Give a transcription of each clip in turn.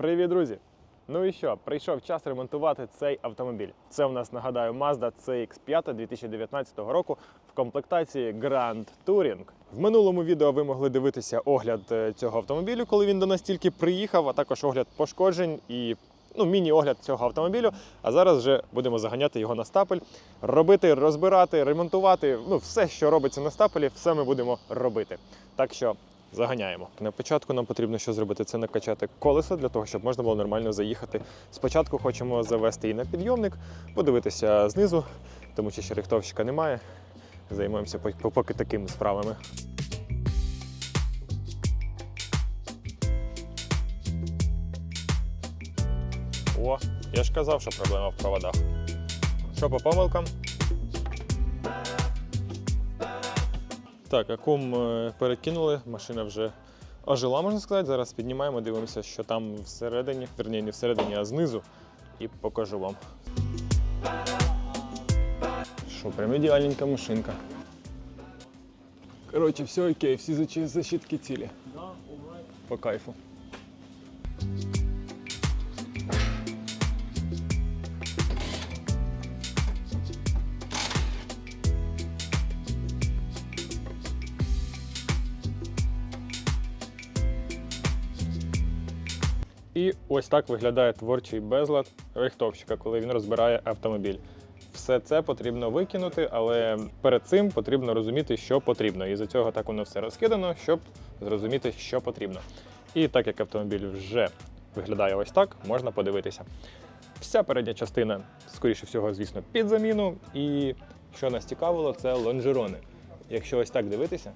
Привіт, друзі! Ну і що, прийшов час ремонтувати цей автомобіль. Це у нас нагадаю Mazda CX-5 2019 року в комплектації Grand Touring. В минулому відео ви могли дивитися огляд е, цього автомобілю, коли він до нас тільки приїхав, а також огляд пошкоджень і ну, міні-огляд цього автомобілю. А зараз вже будемо заганяти його на стапель, робити, розбирати, ремонтувати. Ну, все, що робиться на стапелі, все ми будемо робити. Так що Заганяємо. На початку нам потрібно що зробити? Це накачати колесо для того, щоб можна було нормально заїхати. Спочатку хочемо завести її на підйомник, подивитися знизу, тому що ще рихтовщика немає. Займаємося по- поки такими справами. О, я ж казав, що проблема в проводах. Що по помилкам? Так, акум е, перекинули, машина вже ожила, можна сказати. Зараз піднімаємо, дивимося, що там всередині, верні, не всередині, а знизу, і покажу вам. Що, прям ідеальненька машинка. Коротше, все окей, всі защитки цілі. По кайфу. І ось так виглядає творчий безлад рихтовщика, коли він розбирає автомобіль. Все це потрібно викинути, але перед цим потрібно розуміти, що потрібно. І за цього так воно все розкидано, щоб зрозуміти, що потрібно. І так як автомобіль вже виглядає ось так, можна подивитися. Вся передня частина, скоріше всього, звісно, під заміну. І що нас цікавило, це лонжерони. Якщо ось так дивитися,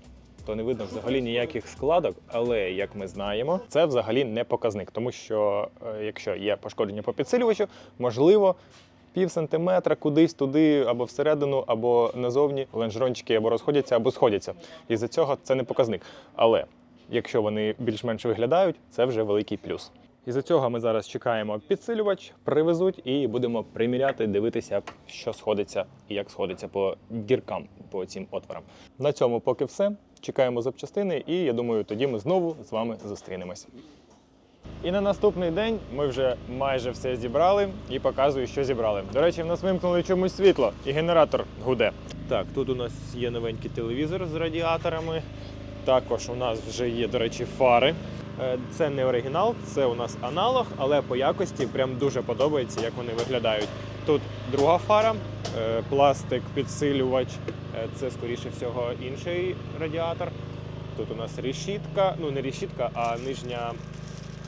то не видно взагалі ніяких складок, але як ми знаємо, це взагалі не показник, тому що е, якщо є пошкодження по підсилювачу, можливо. Пів сантиметра кудись туди, або всередину, або назовні лонжерончики або розходяться, або сходяться. І за цього це не показник. Але якщо вони більш-менш виглядають, це вже великий плюс. І за цього ми зараз чекаємо підсилювач, привезуть і будемо приміряти, дивитися, що сходиться і як сходиться по діркам, по цим отворам. На цьому поки все. Чекаємо запчастини, і я думаю, тоді ми знову з вами зустрінемось. І на наступний день ми вже майже все зібрали і показую, що зібрали. До речі, в нас вимкнули чомусь світло і генератор гуде. Так, тут у нас є новенький телевізор з радіаторами. Також у нас вже є, до речі, фари. Е, Це не оригінал, це у нас аналог, але по якості прям дуже подобається, як вони виглядають. Тут друга фара, е, пластик, підсилювач. Е, Це, скоріше всього, інший радіатор. Тут у нас решітка, ну не решітка, а нижня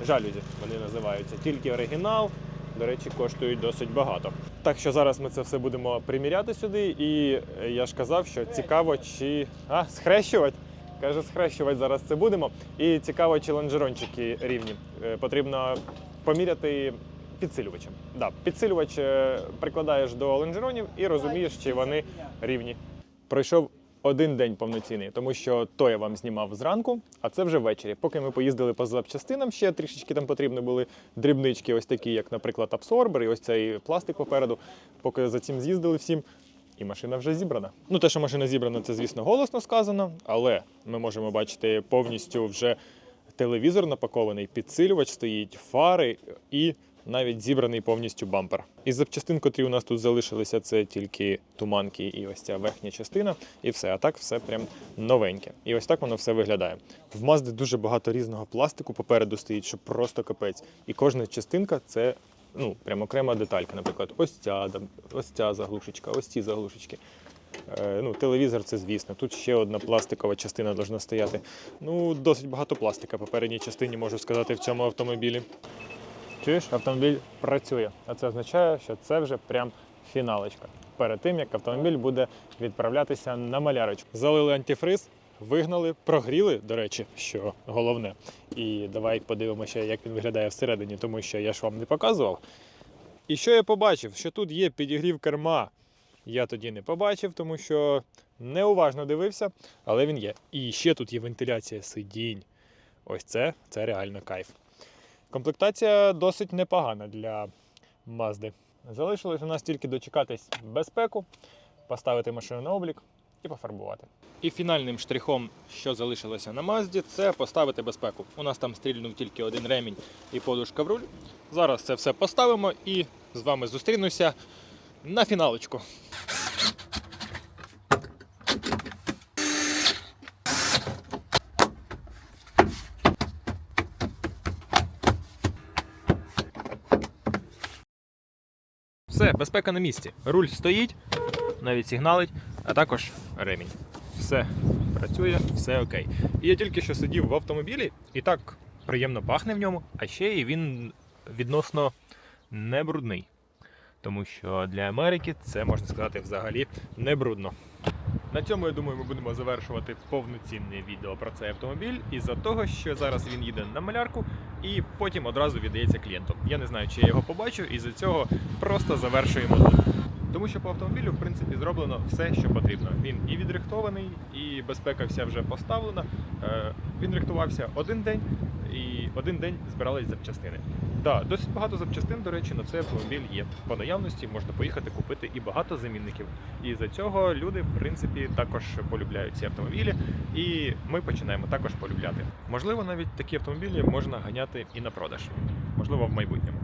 жалюзі вони називаються. Тільки оригінал, до речі, коштують досить багато. Так що зараз ми це все будемо приміряти сюди, і я ж казав, що цікаво, чи а, схрещувати. Каже, схрещувати зараз це будемо. І цікаво, чи лонжерончики рівні. Е, Потрібно поміряти підсилювачем. Да, підсилювач е, прикладаєш до лонжеронів і розумієш, чи вони рівні. Пройшов один день повноцінний, тому що то я вам знімав зранку, а це вже ввечері. Поки ми поїздили по запчастинам, ще трішечки там потрібні були дрібнички, ось такі, як, наприклад, абсорбер, і ось цей пластик попереду. Поки за цим з'їздили всім. І машина вже зібрана. Ну, те, що машина зібрана, це, звісно, голосно сказано, але ми можемо бачити повністю вже телевізор напакований, підсилювач стоїть, фари і навіть зібраний повністю бампер. Із запчастин, котрі у нас тут залишилися, це тільки туманки і ось ця верхня частина, і все. А так все прям новеньке. І ось так воно все виглядає. В Mazda дуже багато різного пластику попереду стоїть, що просто капець. І кожна частинка це ну, прям окрема деталька. Наприклад, ось ця, ось ця заглушечка, ось ці заглушечки. Е, ну, телевізор це звісно. Тут ще одна пластикова частина повинна стояти. Ну, досить багато пластика по передній частині, можу сказати, в цьому автомобілі. Чуєш, автомобіль працює. А це означає, що це вже прям фіналочка. Перед тим, як автомобіль буде відправлятися на малярочку. Залили антифриз, вигнали, прогріли, до речі, що головне. І давай подивимося, як він виглядає всередині, тому що я ж вам не показував. І що я побачив? Що тут є підігрів керма. Я тоді не побачив, тому що неуважно дивився, але він є. І ще тут є вентиляція сидінь. Ось це, це реально кайф. Комплектація досить непогана для Мазди. Залишилось у нас тільки дочекатись безпеку, поставити машину на облік і пофарбувати. І фінальним штрихом, що залишилося на Мазді, це поставити безпеку. У нас там стрільнув тільки один ремінь і подушка в руль. Зараз це все поставимо і з вами зустрінуся на фіналочку. Все, безпека на місці. Руль стоїть, навіть сигналить, а також ремінь. Все працює, все окей. І я тільки що сидів в автомобілі і так приємно пахне в ньому, а ще і він відносно не брудний. Тому що для Америки це можна сказати взагалі не брудно. На цьому я думаю, ми будемо завершувати повноцінне відео про цей автомобіль із-за того, що зараз він їде на малярку і потім одразу віддається клієнту. Я не знаю, чи я його побачу, і з цього просто завершуємо. Тому що по автомобілю, в принципі, зроблено все, що потрібно. Він і відрихтований, і безпека вся вже поставлена. Е, Він рихтувався один день, і один день збирались запчастини. Так, досить багато запчастин, до речі, на цей автомобіль є. По наявності можна поїхати купити і багато замінників. І за цього люди, в принципі, також полюбляють ці автомобілі, і ми починаємо також полюбляти. Можливо, навіть такі автомобілі можна ганяти і на продаж, можливо, в майбутньому.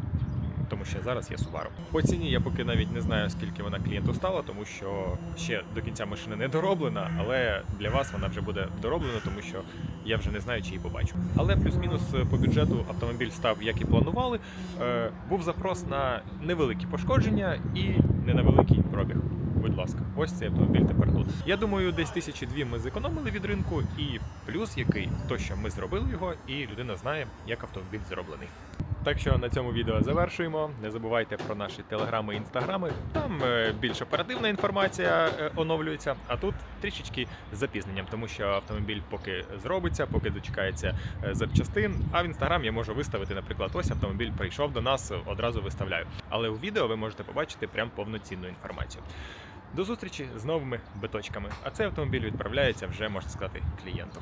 Тому що зараз є Subaru. По ціні я поки навіть не знаю, скільки вона клієнту стала, тому що ще до кінця машина не дороблена, але для вас вона вже буде дороблена, тому що я вже не знаю, чи її побачу. Але плюс-мінус по бюджету автомобіль став, як і планували. Е, був запрос на невеликі пошкодження і не на великий пробіг. Будь ласка, ось цей автомобіль тепер тут. Я думаю, десь тисячі дві ми зекономили від ринку, і плюс який то, що ми зробили його, і людина знає, як автомобіль зроблений. Так що на цьому відео завершуємо. Не забувайте про наші телеграми і інстаграми. Там е, більш оперативна інформація е, оновлюється, а тут трішечки з запізненням, тому що автомобіль поки зробиться, поки дочекається е, запчастин. А в інстаграм я можу виставити, наприклад, ось автомобіль прийшов до нас, одразу виставляю. Але у відео ви можете побачити прям повноцінну інформацію. До зустрічі з новими биточками. А цей автомобіль відправляється вже, можна сказати, клієнту.